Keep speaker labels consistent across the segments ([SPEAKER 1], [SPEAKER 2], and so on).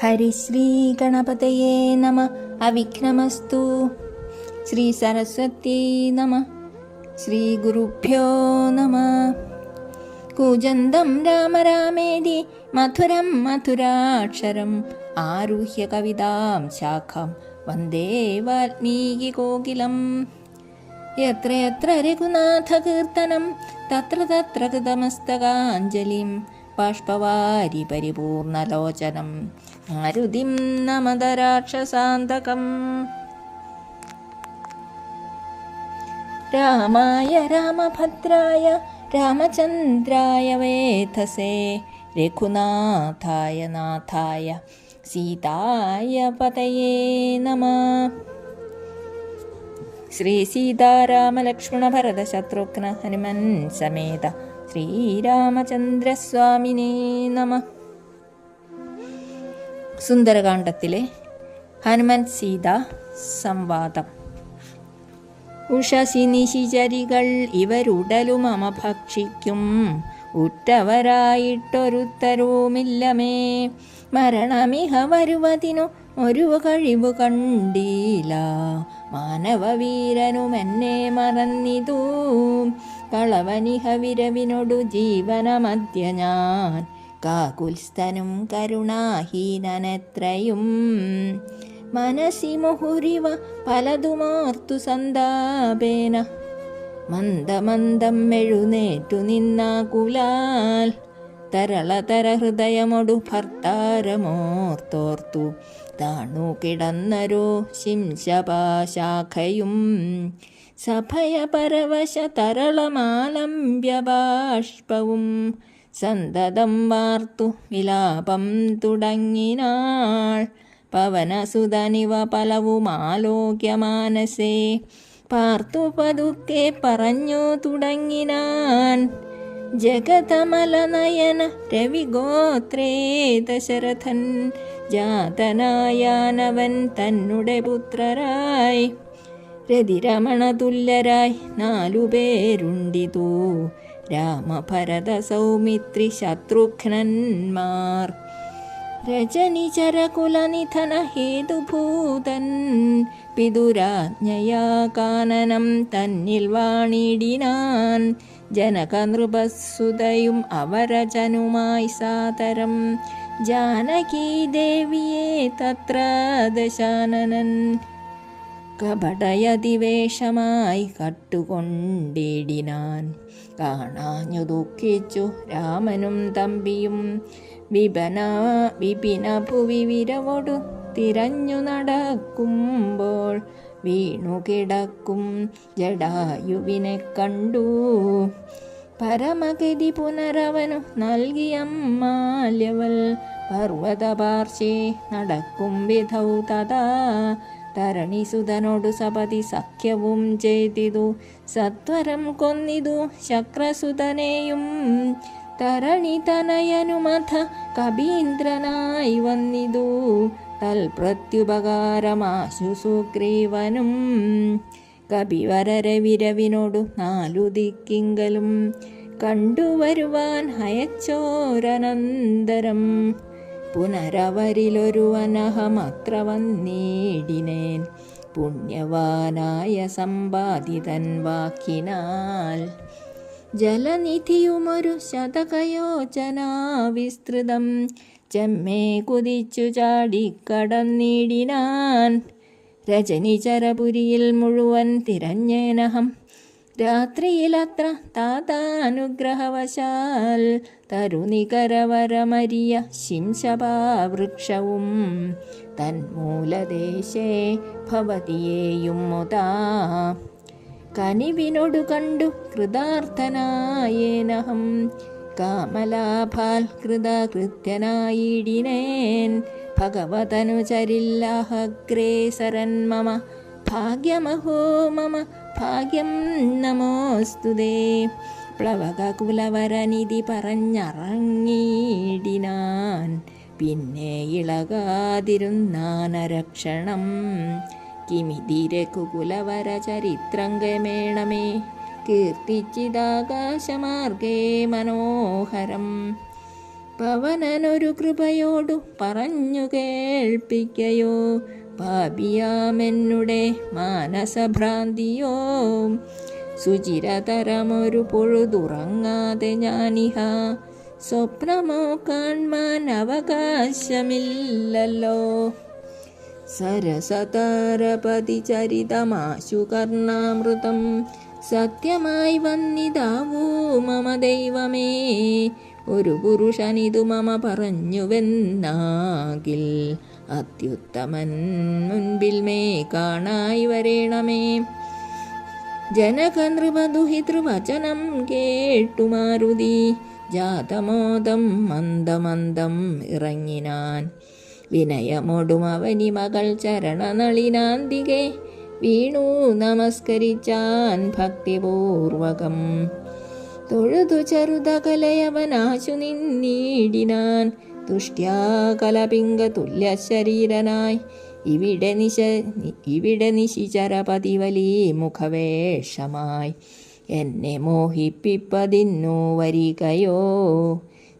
[SPEAKER 1] ഹരിശ്രീഗണപതയേ നമ അവിഘ്നമസ്തു ശ്രീ സരസ്വത്യൈ നമ ശ്രീഗുരുഭ്യോ നമ കൂജന്തം രാമ രാമേതി മധുരം മധുരാക്ഷരം ആരുഹ്യ കവിതാം ശാഖം വന്ദേ വാൽമീകി കോകിലം യത്ര യത്ര രഘുനാഥകീർത്തനം തത്ര തത്ര കൃതമസ്തകാഞ്ജലിം ബാഷ്പവാരി പരിപൂർണലോചനം. മാരുതിം നമതരാക്ഷസാന്തകം. രാമായ രാമഭദ്രായ രാമചന്ദ്രായ വേധസേ രഘുനാഥായ നാഥായ സീതായ പതയേ നമ. ശ്രീ സീതാരാമലക്ഷ്മണ ശത്രുഘ്ന ഹനുമൻ സമേത. ശ്രീരാമചന്ദ്രസ്വാമിനേ നമ. സുന്ദരകാണ്ഡത്തിലെ ഹനുമാൻ സീത സംവാദം. ഉഷസി നിശിചരികൾ ഇവരുടലും അമ ഭക്ഷിക്കും ഉറ്റവരായിട്ടൊരുത്തരവുമില്ലമേ മരണമിഹ വരുവതിനു ഒരു കഴിവ് കണ്ടീല മാനവവീരനും എന്നെ മറന്നിതു. കളവനിഹ വിരവിനൊടു ജീവനമധ്യ ഞാൻ കാകുൽസ്ഥനും കരുണാഹീനനെത്രയും. മനസി മുഹുരിവ പലതുമാർത്തു സന്താപേന. മന്ദമന്ദം എഴുന്നേറ്റു നിന്നാകുലാൽ. തരളതര ഹൃദയമൊടു ഭർത്താരമോർത്തോർത്തു. താണു കിടന്നരോ ശിംശപാശാഖയും. സഭയ പരവശ തരളമാലംബ്യബാഷ്പവും സന്തതം വാർത്തു വിലാപം തുടങ്ങിനാൾ. പവനസുതനിവ പലവുമാലോക്യമാനസേ പാർത്തു പതുക്കെ പറഞ്ഞു തുടങ്ങിനാൻ. ജഗതമലനയന രവിഗോത്രേ ദശരഥൻ ജാതനായാനവൻ തന്നുടെ പുത്രരായി. രതിരമണ തുല്യരായി നാലുപേരുണ്ടിതു. രാമഭരത സൗമിത്രി ശത്രുഘ്നന്മാർ. രജനിചരകുലനിധന ഹേതുഭൂതൻ പിതുരാജ്ഞയാ കാനനം തന്നിൽ വാണിടിനാൻ. ജനകനൃപസുതയും അവരജനുമായി സാദരം. ജാനകീ ദേവിയെ തത്ര ദശാനനൻ. കപടയതിവേഷമായി കട്ടുകൊണ്ടിടിനാൻ. കാണാഞ്ഞു ദുഃഖിച്ചു രാമനും തമ്പിയും. വിപന വിപിന പുവി വിരവൊടു തിരഞ്ഞു നടക്കുമ്പോൾ വീണു കിടക്കും ജടായുവിനെ കണ്ടു. പരമഗതി പുനരവനു നൽകിയമ്മാല്യവൽ പർവതപാർശ്വേ നടക്കും വിധൗ തഥാ തരണിസുതനോടു സപതി സഖ്യവും ചെയ്തിതു. സത്വരം കൊന്നിതു ശക്രസുതനെയും തരണിതനയനുമഥ കബീന്ദ്രനായി വന്നിതു. തൽപ്രത്യുപകാരമാശു സുഗ്രീവനും. കപിവരരവിരവിനോടു നാലു ദിക്കിങ്കലും. കണ്ടുവരുവാൻ ഹയച്ചോരനന്തരം. പുനരവരിലൊരുവനഹമത്ര വന്നീടിനേൻ പുണ്യവാനായ സമ്പാദിതൻ വാക്കിനാൽ. ജലനിധിയുമൊരു ശതകയോചന വിസ്തൃതം ചെമ്മേ കുതിച്ചു ചാടിക്കടന്നിടിനാൻ രജനിചരപുരിയിൽ മുഴുവൻ തിരഞ്ഞേനഹം രാത്രിയിലത്ര താതാനുഗ്രഹവശാൽ തരുനികരവരമരിയ ശിംശപാവൃക്ഷവും തന്മൂലദേശേ ഭവതിയേയും മുതാ. കനിവിനോടു കണ്ടു കൃതാർത്ഥനായേനഹം. കാമലാഭാൽ കൃതകൃത്യനായിടിനേൻ. ഭഗവതനുചരില്ലാഹഗ്രേസരൻ മമ. ഭാഗ്യമഹോ മമ. ഭാഗ്യം നമോസ്തുതേ പ്ലവകകുലവരനിധി പറഞ്ഞറങ്ങിയിടിനാൻ. പിന്നെ ഇളകാതിരുന്നാനരക്ഷണം. കിമിതിരകുകുലവര ചരിത്രംഗമേണമേ കീർത്തിച്ചിതാകാശമാർഗേ മനോഹരം. പവനനൊരു കൃപയോടു പറഞ്ഞു കേൾപ്പിക്കയോ. പാപിയാമെന്നുടെ മാനസഭ്രാന്തിയോ? സുചിരതരമൊരു പൊഴുതുറങ്ങാതെ ഞാനിഹ സ്വപ്നമോ കാൺമാൻ അവകാശമില്ലല്ലോ. സരസതാരപതി ചരിതമാശു കർണാമൃതം സത്യമായി വന്നിതാവൂ മമ ദൈവമേ. ഒരു പുരുഷനിതു മമ പറഞ്ഞുവെന്നാകിൽ അത്യുത്തമൻ മുൻപിൽ മേ കാണായി വരേണമേ. ജനകനൃപദുഹിതൃവചനം കേട്ടു മാരുതി ജാതമോദം മന്ദമന്ദം ഇറങ്ങിനാൻ. വിനയമോടും അവനി മകൾ ചരണനളിനാന്തികെ. വീണു നമസ്കരിച്ചാൻ ഭക്തിപൂർവകം. തൊഴുതു ചെറുതകലയവനാശു നിന്നീടിനാൻ തുഷ്ട്യാ കലപിംഗ തുല്യ ശരീരനായി ഇവിടെ നിശ ഇവിടെ നിശിചരപതി വലി മുഖവേഷമായി എന്നെ മോഹിപ്പിപ്പതിന്നു വരികയോ?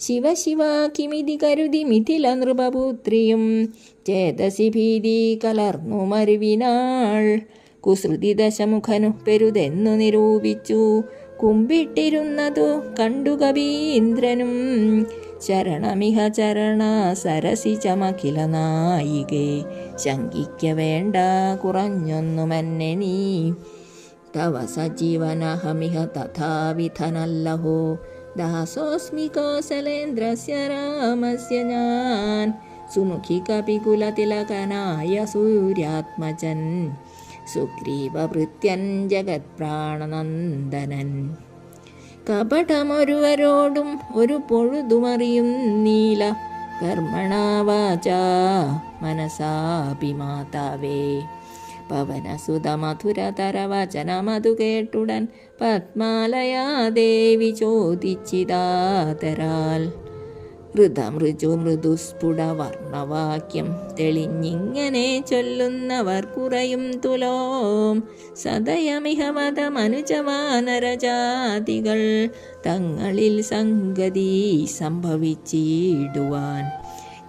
[SPEAKER 1] ശിവ ശിവ കിമിതി കരുതി മിഥില നൃപപുത്രിയും ചേതസി ഭീതി കലർന്നു മരുവിനാൾ. കുസൃതി ദശമുഖനു പെരുതെന്നു നിരൂപിച്ചു. കുമ്പിട്ടിരുന്നതു കണ്ടു കവീന്ദ്രനും. ശരണമിഹ ചരണ സരസി ചമഖില നായികേ ശങ്കിക്ക വേണ്ട കുറഞ്ഞൊന്നുമെന്നെ നീ തവ സജീവനഹമിഹ തഥാവിധനല്ലഹോ ദാസോസ്മി കൗസലേന്ദ്രസ്യ രാമസ്യ ഞാൻ സുമുഖി കപികുലതിലകനായ സൂര്യാത്മജൻ സുഗ്രീവഭൃത്യൻ ജഗത്പ്രാണനന്ദനൻ കപടമൊരുവരോടും ഒരു പൊഴുതുമറിയും നീല കർമ്മണാവാച മനസാപി മാതാവേ പവനസുതമധുരതരവചനമതു കേട്ടുടൻ പത്മാലയാദേവി ചോദിച്ചിതാതരാൽ ഋതമൃജു മൃദുസ്ഫുട വർണവാക്യം തെളിഞ്ഞിങ്ങനെ ചൊല്ലുന്നവർ കുറയും തുലോം. സദയമിഹ മനുജവാനരജാതികൾ തങ്ങളിൽ സംഗതി സംഭവിച്ചിടുവാൻ.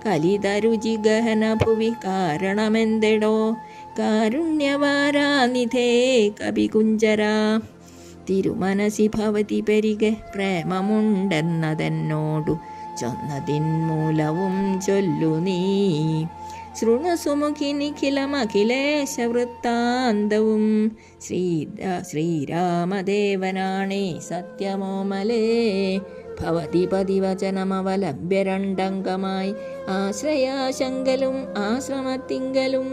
[SPEAKER 1] കലിതരുചി ഗഹന ഭുവി കാരണമെന്തെടോ? കാരുണ്യവാരാനിധേ കവികുഞ്ചര തിരുമനസി ഭവതി പെരികെ പ്രേമമുണ്ടെന്നതെന്നോടു ചൊന്നതിൻ മൂലവും ചൊല്ലു നീ. ശൃണു സുമുഖി നിഖിലമഖിലേശ വൃത്താന്തവും ശ്രീരാ ശ്രീരാമദേവനാണേ സത്യമോമലേ. ഭവതി പതിവചനമവലഭ്യ രണ്ടംഗമായി. ആശ്രയാശങ്കലും ആശ്രമത്തിങ്കലും.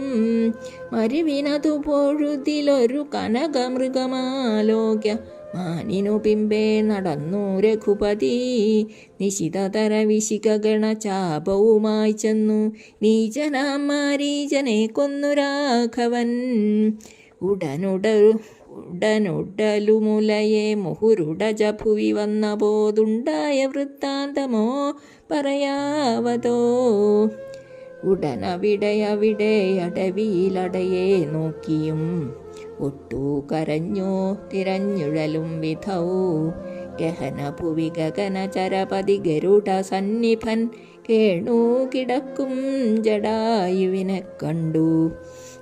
[SPEAKER 1] മരുവിനതു പൊഴുതിലൊരു കനകമൃഗമാലോക്യ മാനിനു പിമ്പേ നടന്നു രഘുപതി നിശിതതര വിശികഗണ ചാപവുമായി ചെന്നു. നീചനാം മാരീചനെ കൊന്നു രാഘവൻ. ഉടനുട ഉടനുടലുമുലയെ മുഹുരുടജ ഭുവി വന്ന പോതുണ്ടായ വൃത്താന്തമോ പറയാവതോ? ഉടനവിടെ അവിടെ അടവിയിലടയെ നോക്കിയും ഒട്ടു കരഞ്ഞു തിരഞ്ഞുഴലും വിധൗ. ഗഹന ഭുവി ഗഗന ചരപതി ഗരുഡ സന്നിഭൻ കേണു കിടക്കും ജടായുവിനെ കണ്ടു.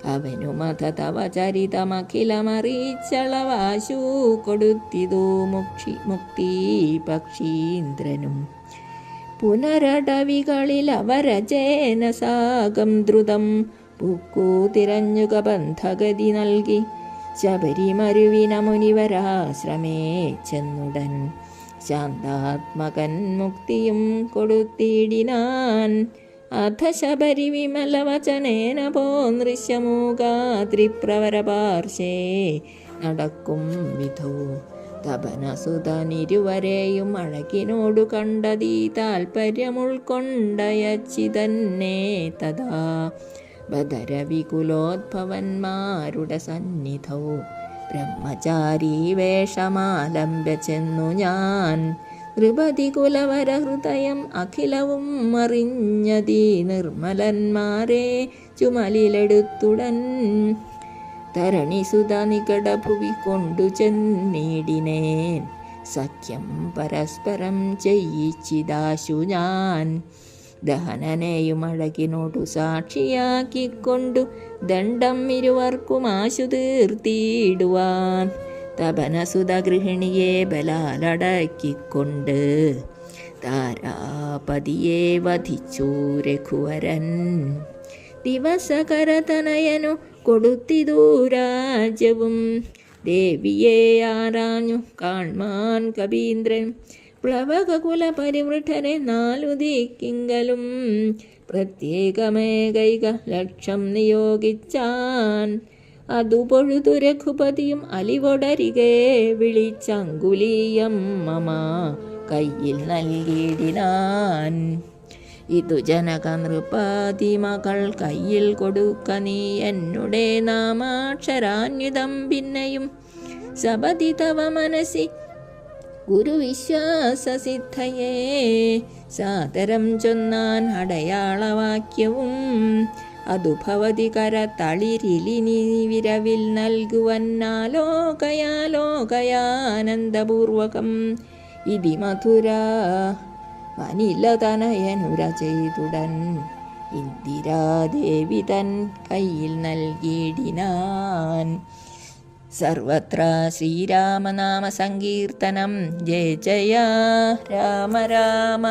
[SPEAKER 1] അവനു മത തവ ചരിതമഖിലമറിച്ചളവാശു കൊടുത്തിതു മുക്ഷി മുക്തി പക്ഷീന്ദ്രനും. പുനരടവികളിൽ അവരജേന സാഗം ദ്രുതം. പൂക്കൂ തിരഞ്ഞുക ബന്ധഗതി നൽകി ശബരിമരുവിന മുനിവരാശ്രമേ ചെന്നുടൻ. ശാന്താത്മകൻ മുക്തിയും കൊടുത്തിടിനാൻ. അധ ശബരി വിമലവചനേന പോ നൃശ്യമൂകാത്രിപ്രവരപാർശേ നടക്കും വിധോ. തപനസുതനിരുവരെയും അഴകിനോടു കണ്ടതീ താൽപര്യമുൾക്കൊണ്ടയച്ചിതന്നെ തഥാ. ബദരവികുലോദ്ഭവന്മാരുടെ സന്നിധൗ. ബ്രഹ്മചാരി വേഷമാലംബ്യ ചെന്നു ഞാൻ. നൃപതി കുലവര ഹൃദയം അഖിലവും അറിഞ്ഞതീ നിർമ്മലന്മാരെ ചുമലിലെടുത്തുടൻ. തരണിസുത നികടഭുവി നികട ഭുവി കൊണ്ടു ചെന്നിടിനേൻ. സഖ്യം പരസ്പരം ചെയ്യിച്ചിതാശു ഞാൻ. ദഹനനെയും അഴകിനോടു സാക്ഷിയാക്കിക്കൊണ്ടു ദണ്ഡം ഇരുവർക്കും ആശു തീർത്തിയിടുവാൻ തപനസുത ഗൃഹിണിയെ ബലാലടക്കിക്കൊണ്ട് താരാപതിയെ വധിച്ചു രഘുവരൻ. ദിവസകരതനയനു കൊടുത്തിതു രാജ്യവും ദേവിയെ ആരാഞ്ഞു കാൺമാൻ കവീന്ദ്രൻ പ്ലവകകുല പരിവൃഠനെ നാലു ദിക്കിങ്കലും പ്രത്യേകമേകൈക ലക്ഷം നിയോഗിച്ചാൻ. അതു പൊഴുതു രഘുപതിയും അലിവൊടരികെ വിളിച്ചങ്കുലീയം മമ കയ്യിൽ നൽകിയിടിനാൻ. ഇതു ജനക നൃപാതി മകൾ കയ്യിൽ കൊടുക്ക നീ എന്നുടെ നാമാക്ഷരാന്യുതം പിന്നെയും സപതി തവ മനസി ഗുരുവിശ്വാസസിദ്ധയേ. സാദരം ചൊന്നാൻ അടയാളവാക്യവും അതു ഭവതി കരതളിരിലിനി വിരവിൽ നൽകുവന്നാലോകയാലോകയാനന്ദപൂർവകം ഇതി മധുര വനിലതനയനുര ചെയ്തുടൻ ഇന്ദിരാദേവി തൻ കയ്യിൽ നൽകിയിടിനാൻ. സർവത്ര ശ്രീരാമനാമ സങ്കീർത്തനം ജയ ജയ രാമ രാമ.